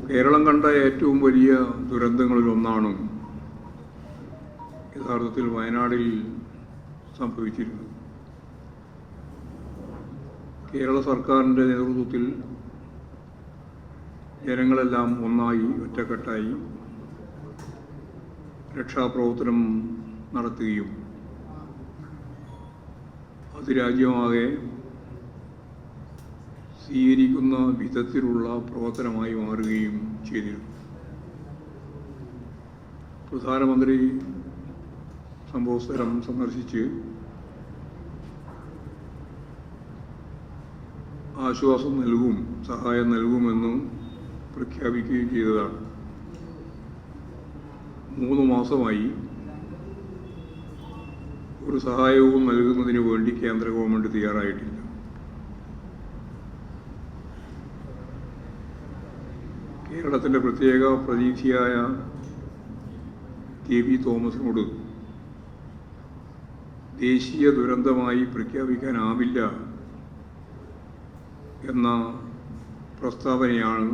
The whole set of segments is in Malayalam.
കേരളം കണ്ട ഏറ്റവും വലിയ ദുരന്തങ്ങളിൽ ഒന്നാണ് യഥാർത്ഥത്തിൽ വയനാടിൽ സംഭവിച്ചിരുന്നത്. കേരള സർക്കാരിന്റെ നേതൃത്വത്തിൽ ജനങ്ങളെല്ലാം ഒന്നായി ഒറ്റക്കെട്ടായി രക്ഷാപ്രവർത്തനം നടത്തുകയും അത് രാജ്യമാകെ സ്വീകരിക്കുന്ന വിധത്തിലുള്ള പ്രവർത്തനമായി മാറുകയും ചെയ്തിരുന്നു. പ്രധാനമന്ത്രി സംഭവസ്ഥലം സന്ദർശിച്ച് ആശ്വാസം നൽകും സഹായം നൽകുമെന്നും പ്രഖ്യാപിക്കുകയും ചെയ്തതാണ്. മൂന്ന് മാസമായി ഒരു സഹായവും നൽകുന്നതിന് വേണ്ടി കേന്ദ്ര ഗവൺമെന്റ് തയ്യാറായിട്ടില്ല. കേരളത്തിന്റെ പ്രത്യേക പ്രതീക്ഷയായ കെ വി തോമസിനോട് ദേശീയ ദുരന്തമായി പ്രഖ്യാപിക്കാനാവില്ല എന്ന പ്രസ്താവനയാണ്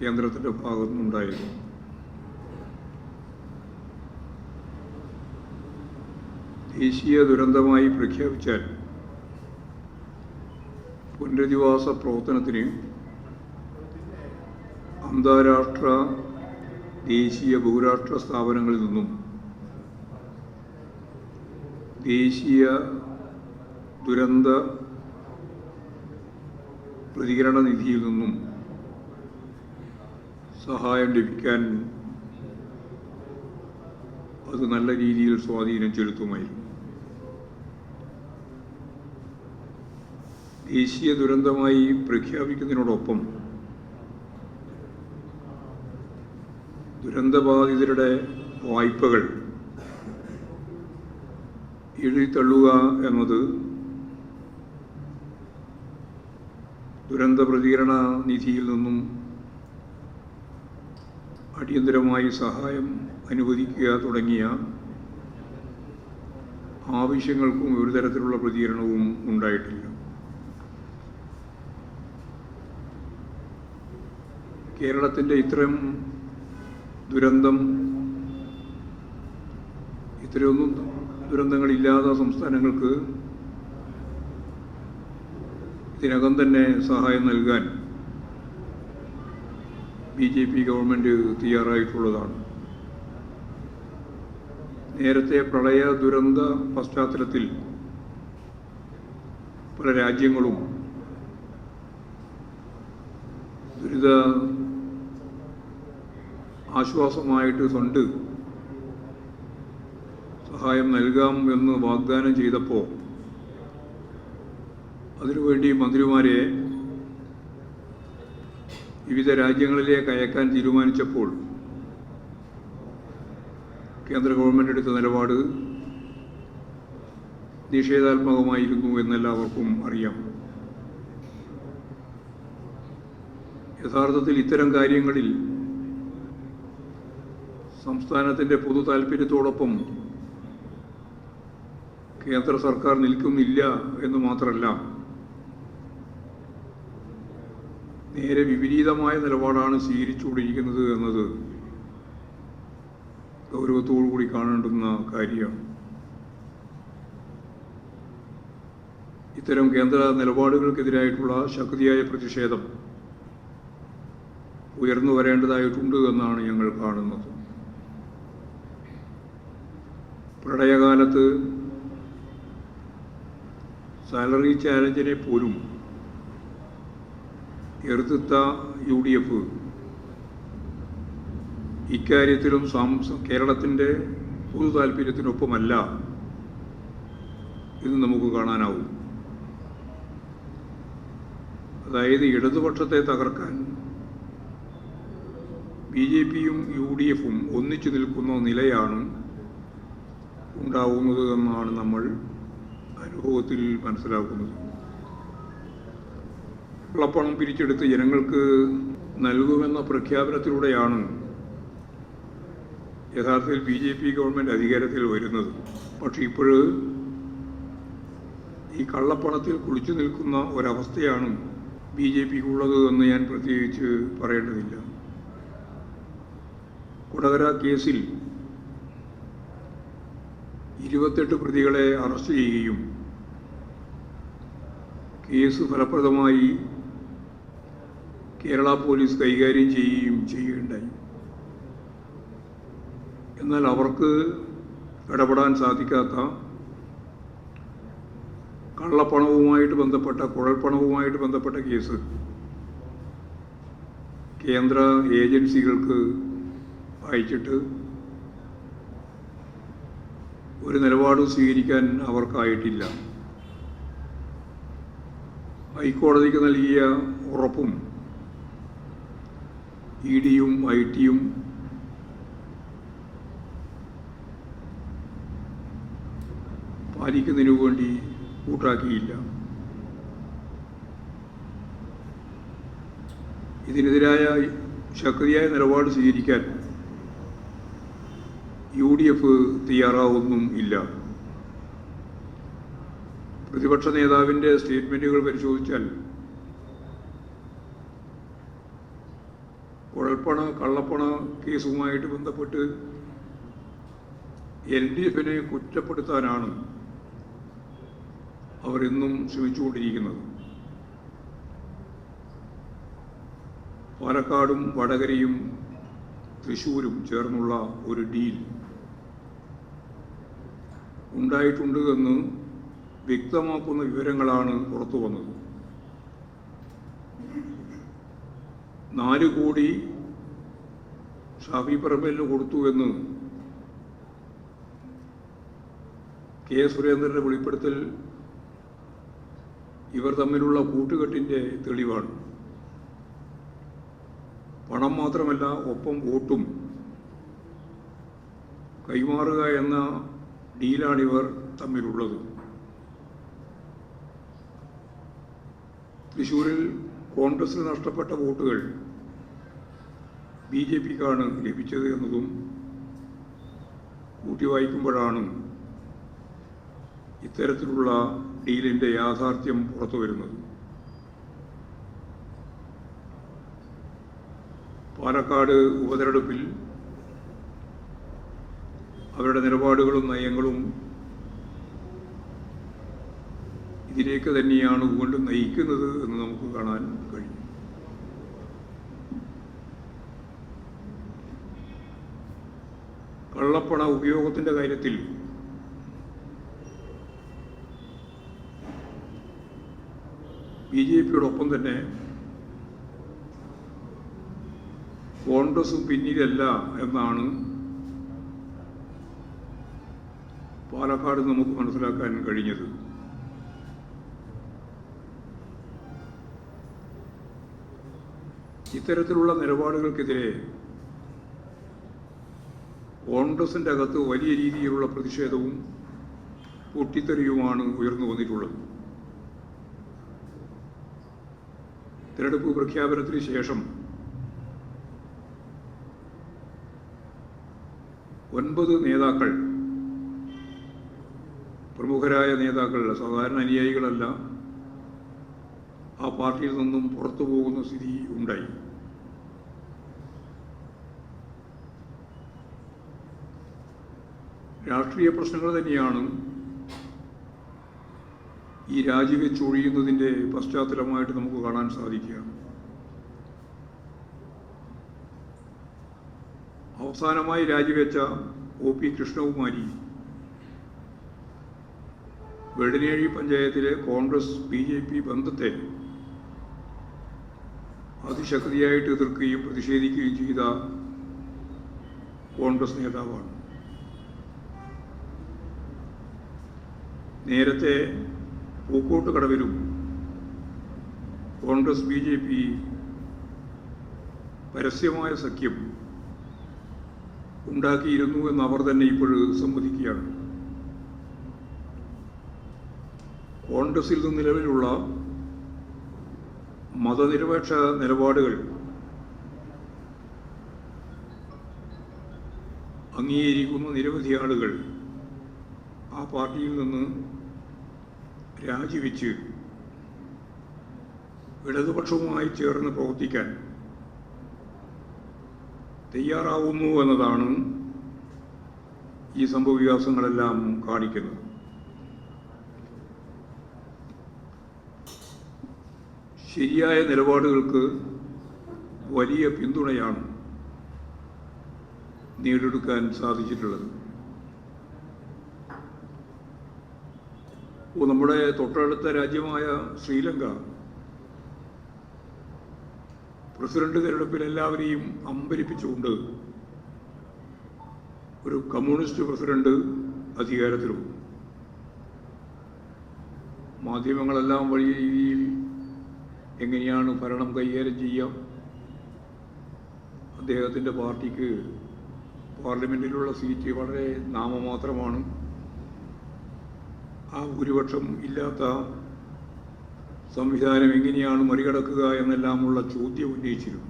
കേന്ദ്രത്തിന്റെ ഭാഗത്തുനിന്നുണ്ടായത്. ദേശീയ ദുരന്തമായി പ്രഖ്യാപിച്ചാൽ പുനരധിവാസ പ്രവർത്തനത്തിന് അന്താരാഷ്ട്ര ദേശീയ ബഹുരാഷ്ട്ര സ്ഥാപനങ്ങളിൽ നിന്നും ദേശീയ ദുരന്ത പ്രതികരണ നിധിയിൽ നിന്നും സഹായം ലഭിക്കാൻ അത് നല്ല രീതിയിൽ സ്വാധീനം ചെലുത്തുമായിരുന്നു. ദേശീയ ദുരന്തമായി പ്രഖ്യാപിക്കുന്നതിനോടൊപ്പം ദുരന്തബാധിതരുടെ വായ്പകൾ എഴുതിത്തള്ളുക എന്നത് ദുരന്ത പ്രതികരണ നിധിയിൽ നിന്നും അടിയന്തരമായി സഹായം അനുവദിക്കുക തുടങ്ങിയ ആവശ്യങ്ങൾക്കും ഒരു തരത്തിലുള്ള പ്രതികരണവും ഉണ്ടായിട്ടില്ല. കേരളത്തിന്റെ ഇത്തരം ദുരന്തം. ഇത്രയൊന്നും ദുരന്തങ്ങളില്ലാത്ത സംസ്ഥാനങ്ങൾക്ക് ഇതിനകം തന്നെ സഹായം നൽകാൻ ബി ജെ പി ഗവൺമെന്റ് തയ്യാറായിട്ടുള്ളതാണ്. നേരത്തെ പ്രളയ ദുരന്ത പശ്ചാത്തലത്തിൽ പല രാജ്യങ്ങളും ദുരിത ആശ്വാസമായിട്ട് കൊണ്ട് സഹായം നൽകാം എന്ന് വാഗ്ദാനം ചെയ്തപ്പോൾ അതിനുവേണ്ടി മന്ത്രിമാരെ വിവിധ രാജ്യങ്ങളിലേക്ക് അയക്കാൻ തീരുമാനിച്ചപ്പോൾ കേന്ദ്ര ഗവൺമെന്റ് എടുത്ത നിലപാട് നിഷേധാത്മകമായിരുന്നു എന്നെല്ലാവർക്കും അറിയാം. യഥാർത്ഥത്തിൽ ഇത്തരം കാര്യങ്ങളിൽ സംസ്ഥാനത്തിന്റെ പൊതു താല്പര്യത്തോടൊപ്പം കേന്ദ്ര സർക്കാർ നിൽക്കുന്നില്ല എന്ന് മാത്രമല്ല നേരെ വിപരീതമായ നിലപാടാണ് സ്വീകരിച്ചുകൊണ്ടിരിക്കുന്നത് എന്നത് ഗൗരവത്തോടു കൂടി കാണേണ്ടുന്ന കാര്യമാണ്. ഇത്തരം കേന്ദ്ര നിലപാടുകൾക്കെതിരായിട്ടുള്ള ശക്തിയായ പ്രതിഷേധം ഉയർന്നു വരേണ്ടതായിട്ടുണ്ട് എന്നാണ് ഞങ്ങൾ കാണുന്നത്. പ്രളയകാലത്ത് സാലറി ചാലഞ്ചിനെ പോലും എതിർത്ത യു ഡി എഫ് ഇക്കാര്യത്തിലും കേരളത്തിന്റെ പൊതു താല്പര്യത്തിനൊപ്പമല്ല എന്ന് നമുക്ക് കാണാനാവും. അതായത് ഇടതുപക്ഷത്തെ തകർക്കാൻ ബി ജെ പിയും യു ഡി എഫും ഒന്നിച്ചു നിൽക്കുന്ന നിലയാണ് ഉണ്ടാവുന്നത് എന്നാണ് നമ്മൾ അനുഭവത്തിൽ മനസ്സിലാക്കുന്നത്. കള്ളപ്പണം പിരിച്ചെടുത്ത് ജനങ്ങൾക്ക് നൽകുമെന്ന പ്രഖ്യാപനത്തിലൂടെയാണ് യഥാർത്ഥത്തിൽ ബി ജെ പി ഗവൺമെന്റ് അധികാരത്തിൽ വരുന്നത്. പക്ഷെ ഇപ്പോൾ ഈ കള്ളപ്പണത്തിൽ കുളിച്ചു നിൽക്കുന്ന ഒരവസ്ഥയാണ് ബി ജെ പിക്കുള്ളത് എന്ന് ഞാൻ പ്രത്യേകിച്ച് പറയേണ്ടതില്ല. കൊടകര കേസിൽ ഇരുപത്തെട്ട് പ്രതികളെ അറസ്റ്റ് ചെയ്യുകയും കേസ് ഫലപ്രദമായി കേരള പോലീസ് കൈകാര്യം ചെയ്യുകയും ചെയ്യുകയുണ്ടായി. എന്നാൽ അവർക്ക് ഇടപെടാൻ സാധിക്കാത്ത കള്ളപ്പണവുമായിട്ട് ബന്ധപ്പെട്ട കുഴൽപ്പണവുമായിട്ട് ബന്ധപ്പെട്ട കേസ് കേന്ദ്ര ഏജൻസികൾക്ക് അയച്ചിട്ട് ഒരു നിലപാടും സ്വീകരിക്കാൻ അവർക്കായിട്ടില്ല. ഹൈക്കോടതിക്ക് നൽകിയ ഉറപ്പും ഇ ഡിയും ഐ ടിയും പാലിക്കുന്നതിനു വേണ്ടി കൂട്ടാക്കിയില്ല. ഇതിനെതിരായ ശക്തിയായ നിലപാട് സ്വീകരിക്കാൻ യു ഡി എഫ് തയ്യാറാവുന്നും ഇല്ല. പ്രതിപക്ഷ നേതാവിന്റെ സ്റ്റേറ്റ്മെന്റുകൾ പരിശോധിച്ചാൽ കുഴൽപ്പണ കള്ളപ്പണ കേസുമായിട്ട് ബന്ധപ്പെട്ട് എൽ ഡി എഫിനെ കുറ്റപ്പെടുത്താനാണ് അവരെന്നും ശ്രമിച്ചുകൊണ്ടിരിക്കുന്നത്. പാലക്കാടും വടകരയും തൃശ്ശൂരും ചേർന്നുള്ള ഒരു ഡീൽ. ഉണ്ടായിട്ടുണ്ട് എന്ന് വ്യക്തമാക്കുന്ന വിവരങ്ങളാണ് പുറത്തു വന്നത്. നാല് കോടി ഷാഫി പറമ്പലിന് കൊടുത്തു എന്ന് കെ സുരേന്ദ്രന്റെ വെളിപ്പെടുത്തൽ ഇവർ തമ്മിലുള്ള കൂട്ടുകെട്ടിന്റെ തെളിവാണ്. പണം മാത്രമല്ല ഒപ്പം വോട്ടും കൈമാറുക എന്ന ഡീലാണിവർ തമ്മിലുള്ളത്. തൃശ്ശൂരിൽ കോൺഗ്രസിന് നഷ്ടപ്പെട്ട വോട്ടുകൾ ബി ജെ പിക്കാണ് ലഭിച്ചത് എന്നതും കൂട്ടി വായിക്കുമ്പോഴാണ് ഇത്തരത്തിലുള്ള ഡീലിന്റെ യാഥാർത്ഥ്യം പുറത്തു വരുന്നത്. പാലക്കാട് ഉപതെരഞ്ഞെടുപ്പിൽ അവരുടെ നിലപാടുകളും നയങ്ങളും ഇതിലേക്ക് തന്നെയാണ് കൊണ്ട് നയിക്കുന്നത് എന്ന് നമുക്ക് കാണാൻ കഴിയും. കള്ളപ്പണ ഉപയോഗത്തിന്റെ കാര്യത്തിൽ ബി ജെ പിയോടൊപ്പം തന്നെ കോൺഗ്രസും പിന്നിലല്ല എന്നാണ് പാലക്കാട് നമുക്ക് മനസ്സിലാക്കാൻ കഴിഞ്ഞത്. ഇത്തരത്തിലുള്ള നിലപാടുകൾക്കെതിരെ കോൺഗ്രസിന്റെ അകത്ത് വലിയ രീതിയിലുള്ള പ്രതിഷേധവും പൊട്ടിത്തെറിയുമാണ് ഉയർന്നു വന്നിട്ടുള്ളത്. തിരഞ്ഞെടുപ്പ് പ്രഖ്യാപനത്തിന് ശേഷം ഒൻപത് നേതാക്കൾ പ്രമുഖരായ നേതാക്കൾ സാധാരണ അനുയായികളല്ല ആ പാർട്ടിയിൽ നിന്നും പുറത്തു പോകുന്ന സ്ഥിതി ഉണ്ടായി. രാഷ്ട്രീയ പ്രശ്നങ്ങൾ തന്നെയാണ് ഈ രാജിവെച്ചൊഴിയുന്നതിന്റെ പശ്ചാത്തലമായിട്ട് നമുക്ക് കാണാൻ സാധിക്കുക. അവസാനമായി രാജിവെച്ച ഒ പി കൃഷ്ണകുമാരി വെടിനേഴി പഞ്ചായത്തിലെ കോൺഗ്രസ് ബി ജെ പി ബന്ധത്തെ അതിശക്തിയായിട്ട് എതിർക്കുകയും പ്രതിഷേധിക്കുകയും ചെയ്ത കോൺഗ്രസ് നേതാവാണ്. നേരത്തെ Pookkot Congress B J P പരസ്യമായ സഖ്യം ഉണ്ടാക്കിയിരുന്നു എന്ന് അവർ തന്നെ ഇപ്പോൾ സമ്മതിക്കുകയാണ്. കോൺഗ്രസിൽ നിന്ന് നിലവിലുള്ള മതനിരപേക്ഷ നിലപാടുകൾ അംഗീകരിക്കുന്ന നിരവധി ആളുകൾ ആ പാർട്ടിയിൽ നിന്ന് രാജിവെച്ച് ഇടതുപക്ഷവുമായി ചേർന്ന് പ്രവർത്തിക്കാൻ തയ്യാറാവുന്നു എന്നതാണ് ഈ സംഭവവികാസങ്ങളെല്ലാം കാണിക്കുന്നത്. ശരിയായ നിലപാടുകൾക്ക് വലിയ പിന്തുണയാണ് നേടിയെടുക്കാൻ സാധിച്ചിട്ടുള്ളത്. നമ്മുടെ തൊട്ടടുത്ത രാജ്യമായ ശ്രീലങ്ക പ്രസിഡന്റ് തെരഞ്ഞെടുപ്പിൽ എല്ലാവരെയും അമ്പരിപ്പിച്ചുകൊണ്ട് ഒരു കമ്മ്യൂണിസ്റ്റ് പ്രസിഡന്റ് അധികാരത്തിലുണ്ട്. മാധ്യമങ്ങളെല്ലാം വലിയ രീതിയിൽ എങ്ങനെയാണ് ഭരണം കൈകാര്യം ചെയ്യാം? അദ്ദേഹത്തിന്റെ പാർട്ടിക്ക് പാർലമെന്റിലുള്ള സീറ്റ് വളരെ നാമമാത്രമാണ്. ആ ഭൂരിപക്ഷം ഇല്ലാത്ത സംവിധാനം എങ്ങനെയാണ് മറികടക്കുക എന്നെല്ലാമുള്ള ചോദ്യം ഉന്നയിച്ചിരുന്നു.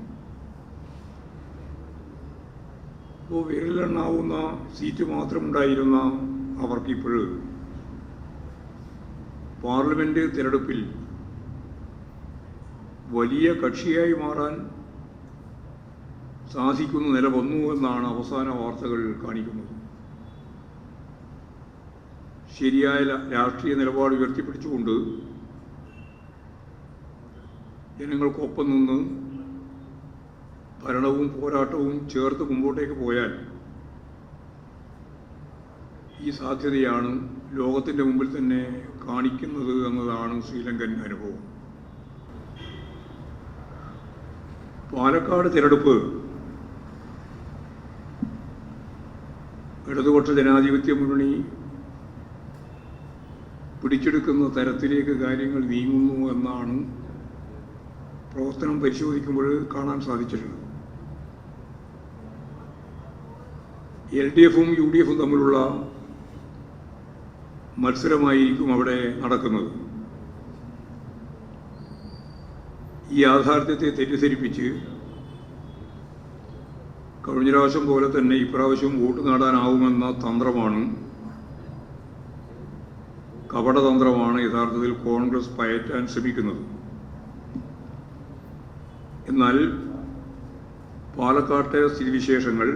അപ്പോൾ വിരലെണ്ണാവുന്ന സീറ്റ് മാത്രം മാത്രമുണ്ടായിരുന്ന അവർക്കിപ്പോൾ പാർലമെന്റ് തിരഞ്ഞെടുപ്പിൽ വലിയ കക്ഷിയായി മാറാൻ സാധിക്കുന്ന നില വന്നു എന്നാണ് അവസാന വാർത്തകൾ കാണിക്കുന്നത്. ശരിയായ രാഷ്ട്രീയ നിലപാട് ഉയർത്തിപ്പിടിച്ചുകൊണ്ട് ജനങ്ങൾക്കൊപ്പം നിന്ന് ഭരണവും പോരാട്ടവും ചേർത്ത് മുമ്പോട്ടേക്ക് പോയാൽ ഈ സാധ്യതയാണ് ലോകത്തിന്റെ മുമ്പിൽ തന്നെ കാണിക്കുന്നത് എന്നതാണ് ശ്രീലങ്കൻ അനുഭവം. പാലക്കാട് തിരഞ്ഞെടുപ്പ് ഇടതുപക്ഷ ജനാധിപത്യ മുന്നണി പിടിച്ചെടുക്കുന്ന തരത്തിലേക്ക് കാര്യങ്ങൾ നീങ്ങുന്നു എന്നാണ് പ്രവർത്തനം പരിശോധിക്കുമ്പോൾ കാണാൻ സാധിച്ചിട്ടുള്ളത്. എൽ ഡി എഫും യു ഡി എഫും തമ്മിലുള്ള മത്സരമായിരിക്കും അവിടെ നടക്കുന്നത്. ഈ യാഥാർത്ഥ്യത്തെ തെറ്റിദ്ധരിപ്പിച്ച് കഴിഞ്ഞ പ്രാവശ്യം പോലെ തന്നെ ഇപ്രാവശ്യം വോട്ട് നേടാനാവുമെന്ന തന്ത്രമാണ് കപടതന്ത്രമാണ് യഥാർത്ഥത്തിൽ കോൺഗ്രസ് പയറ്റാൻ ശ്രമിക്കുന്നത്. എന്നാൽ പാലക്കാട്ടെ സ്ഥിതിവിശേഷങ്ങൾ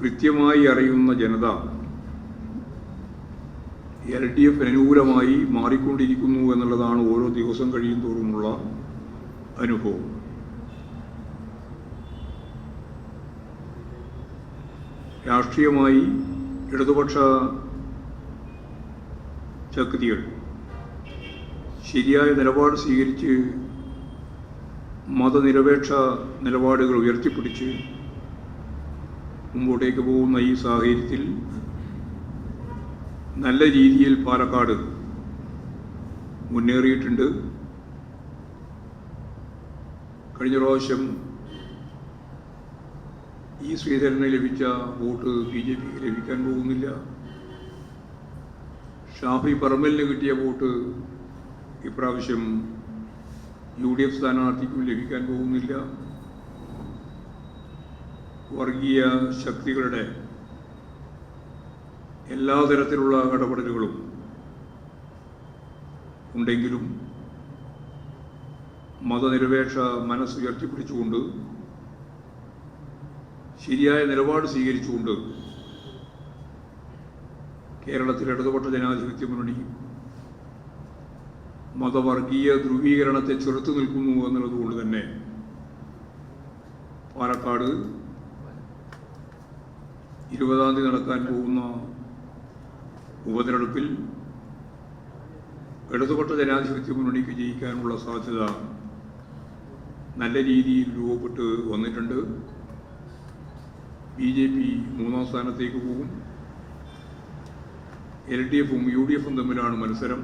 കൃത്യമായി അറിയുന്ന ജനത എൽ ഡി എഫ് അനുകൂലമായി മാറിക്കൊണ്ടിരിക്കുന്നു എന്നുള്ളതാണ് ഓരോ ദിവസം കഴിയും തോറുമുള്ള അനുഭവം. രാഷ്ട്രീയമായി ഇടതുപക്ഷ ശക്തികൾ ശരിയായ നിലപാട് സ്വീകരിച്ച് മതനിരപേക്ഷ നിലപാടുകൾ ഉയർത്തിപ്പിടിച്ച് മുമ്പോട്ടേക്ക് പോകുന്ന ഈ സാഹചര്യത്തിൽ നല്ല രീതിയിൽ പാലക്കാട് മുന്നേറിയിട്ടുണ്ട്. കഴിഞ്ഞ പ്രാവശ്യം ഈ ശ്രീധരന് ലഭിച്ച വോട്ട് ബി ജെ പിക്ക് ലഭിക്കാൻ പോകുന്നില്ല. ഷാഫി പറമ്പലിന് കിട്ടിയ വോട്ട് ഇപ്രാവശ്യം യു ഡി എഫ് സ്ഥാനാർത്ഥിക്കും ലഭിക്കാൻ പോകുന്നില്ല. വർഗീയ ശക്തികളുടെ എല്ലാ തരത്തിലുള്ള ഇടപെടലുകളും ഉണ്ടെങ്കിലും മതനിരപേക്ഷ മനസ്സ് ഉയർത്തിപ്പിടിച്ചുകൊണ്ട് ശരിയായ നിലപാട് സ്വീകരിച്ചുകൊണ്ട് കേരളത്തിലെ ഇടതുപക്ഷ ജനാധിപത്യ മുന്നണി മതവർഗീയ ധ്രുവീകരണത്തെ ചെറുത്തു നിൽക്കുന്നു എന്നുള്ളതുകൊണ്ട് തന്നെ പാലക്കാട് ഇരുപതാം തീയതി നടക്കാൻ പോകുന്ന ഉപതെരഞ്ഞെടുപ്പിൽ ഇടതുപക്ഷ ജനാധിപത്യ മുന്നണിക്ക് ജയിക്കാനുള്ള സാധ്യത നല്ല രീതിയിൽ രൂപപ്പെട്ട് വന്നിട്ടുണ്ട്. ബി ജെ പി മൂന്നാം സ്ഥാനത്തേക്ക് പോകും. എൽ ഡി എഫും യു ഡി എഫും തമ്മിലാണ് മത്സരം.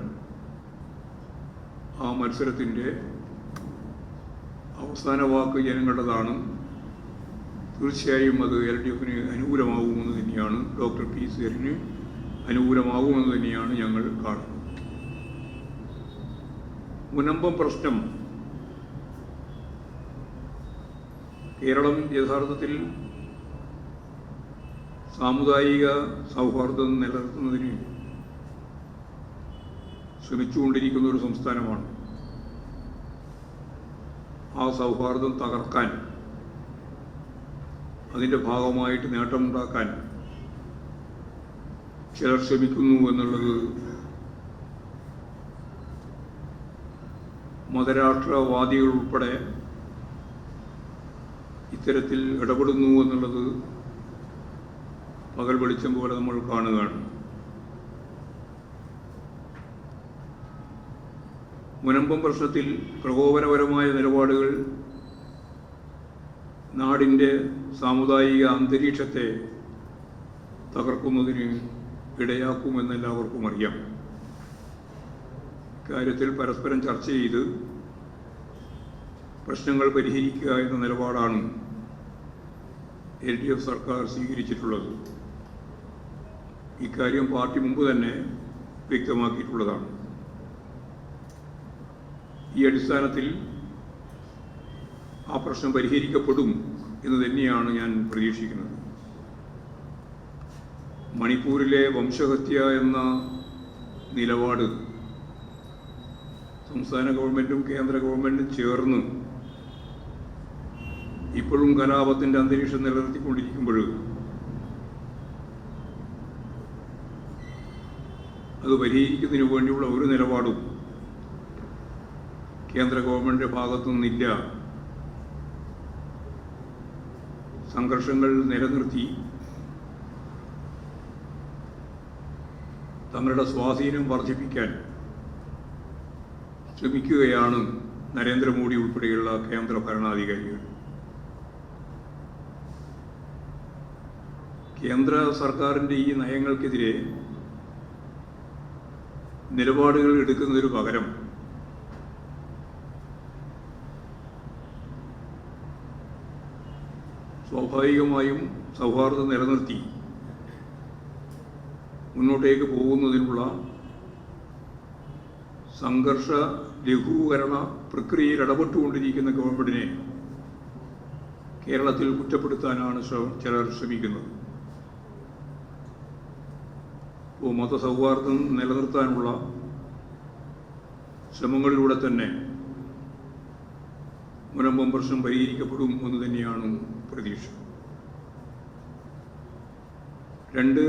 ആ മത്സരത്തിന്റെ അവസാന വാക്ക് ജനങ്ങളുടേതാണ്. തീർച്ചയായും അത് എൽ ഡി എഫിന് അനുകൂലമാകുമെന്ന് തന്നെയാണ് ഡോക്ടർ പി സീറിന് അനുകൂലമാകുമെന്ന് തന്നെയാണ് ഞങ്ങൾ കാണുന്നത്. മുനമ്പം പ്രശ്നം. കേരളം യഥാർത്ഥത്തിൽ സാമുദായിക സൗഹാർദ്ദം നിലനിർത്തുന്നതിന് ശ്രമിച്ചുകൊണ്ടിരിക്കുന്ന ഒരു സംസ്ഥാനമാണ്. ആ സൗഹാർദ്ദം തകർക്കാൻ അതിന്റെ ഭാഗമായിട്ട് നേട്ടമുണ്ടാക്കാൻ ചിലർ ശ്രമിക്കുന്നു എന്നുള്ളത് മതരാഷ്ട്രവാദികൾ ഉൾപ്പെടെ ഇത്തരത്തിൽ ഇടപെടുന്നു എന്നുള്ളത് പകൽ വെളിച്ചം പോലെ നമ്മൾ കാണുകയാണ് മുനമ്പം പ്രശ്നത്തിൽ പ്രകോപനപരമായ നിലപാടുകൾ നാടിന്റെ സാമുദായിക അന്തരീക്ഷത്തെ തകർക്കുന്നതിന് ഇടയാക്കുമെന്ന് എല്ലാവർക്കും അറിയാം. കാര്യത്തിൽ പരസ്പരം ചർച്ച ചെയ്ത് പ്രശ്നങ്ങൾ പരിഹരിക്കുക എന്ന നിലപാടാണ് എൽ ഡി എഫ് സർക്കാർ സ്വീകരിച്ചിട്ടുള്ളത്. ഇക്കാര്യം പാർട്ടി മുമ്പ് തന്നെ വ്യക്തമാക്കിയിട്ടുള്ളതാണ്. ഈ അടിസ്ഥാനത്തിൽ ആ പ്രശ്നം പരിഹരിക്കപ്പെടും എന്ന് തന്നെയാണ് ഞാൻ പ്രതീക്ഷിക്കുന്നത്. മണിപ്പൂരിലെ വംശഹത്യ എന്ന നിലപാട് സംസ്ഥാന ഗവൺമെന്റും കേന്ദ്ര ഗവൺമെന്റും ചേർന്ന് ഇപ്പോഴും കലാപത്തിന്റെ അന്തരീക്ഷം നിലനിർത്തിക്കൊണ്ടിരിക്കുമ്പോൾ അത് പരിഹരിക്കുന്നതിന് വേണ്ടിയുള്ള ഒരു നിലപാടും കേന്ദ്ര ഗവൺമെന്റ് ഭാഗത്തു നിന്നില്ല സംഘർഷങ്ങൾ നിലനിർത്തി തങ്ങളുടെ സ്വാധീനം വർദ്ധിപ്പിക്കാൻ ശ്രമിക്കുകയാണ് നരേന്ദ്രമോദി ഉൾപ്പെടെയുള്ള കേന്ദ്ര ഭരണാധികാരികൾ. കേന്ദ്ര സർക്കാരിന്റെ ഈ നയങ്ങൾക്കെതിരെ നിലപാടുകൾ എടുക്കുന്നതിന് പകരം സ്വാഭാവികമായും സൗഹാർദ്ദം നിലനിർത്തി മുന്നോട്ടേക്ക് പോകുന്നതിനുള്ള സംഘർഷ ലഘൂകരണ പ്രക്രിയയിൽ ഇടപെട്ടുകൊണ്ടിരിക്കുന്ന ഗവൺമെന്റിനെ കേരളത്തിൽ കുറ്റപ്പെടുത്താനാണ് ചിലർ ശ്രമിക്കുന്നത്. ഇപ്പോൾ മതസൗഹാർദ്ദം നിലനിർത്താനുള്ള ശ്രമങ്ങളിലൂടെ തന്നെ മുനമ്പം പ്രശ്നം പരിഹരിക്കപ്പെടും എന്ന് തന്നെയാണ് പ്രതീക്ഷ. രണ്ട്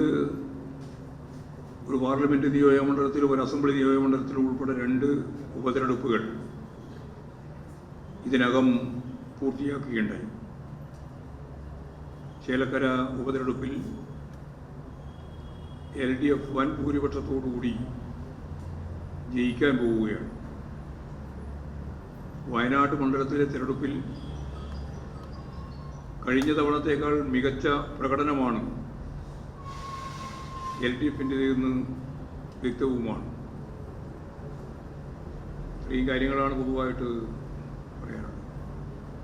ഒരു പാർലമെന്റ് നിയോജകമണ്ഡലത്തിലും ഒരു അസംബ്ലി നിയോജകമണ്ഡലത്തിലും ഉൾപ്പെടെ രണ്ട് ഉപതെരഞ്ഞെടുപ്പുകൾ ഇതിനകം പൂർത്തിയാക്കുകയുണ്ടായി. ചേലക്കര ഉപതെരഞ്ഞെടുപ്പിൽ എൽ ഡി എഫ് വൻ ഭൂരിപക്ഷത്തോടുകൂടി ജയിക്കാൻ പോവുകയാണ്. വയനാട് മണ്ഡലത്തിലെ തിരഞ്ഞെടുപ്പിൽ കഴിഞ്ഞ തവണത്തേക്കാൾ മികച്ച പ്രകടനമാണ് എൽ ഡി എഫിന്റെതെന്ന് വ്യക്തവുമാണ്. ഇത്രയും കാര്യങ്ങളാണ് പൊതുവായിട്ട് പറയാനുള്ളത്.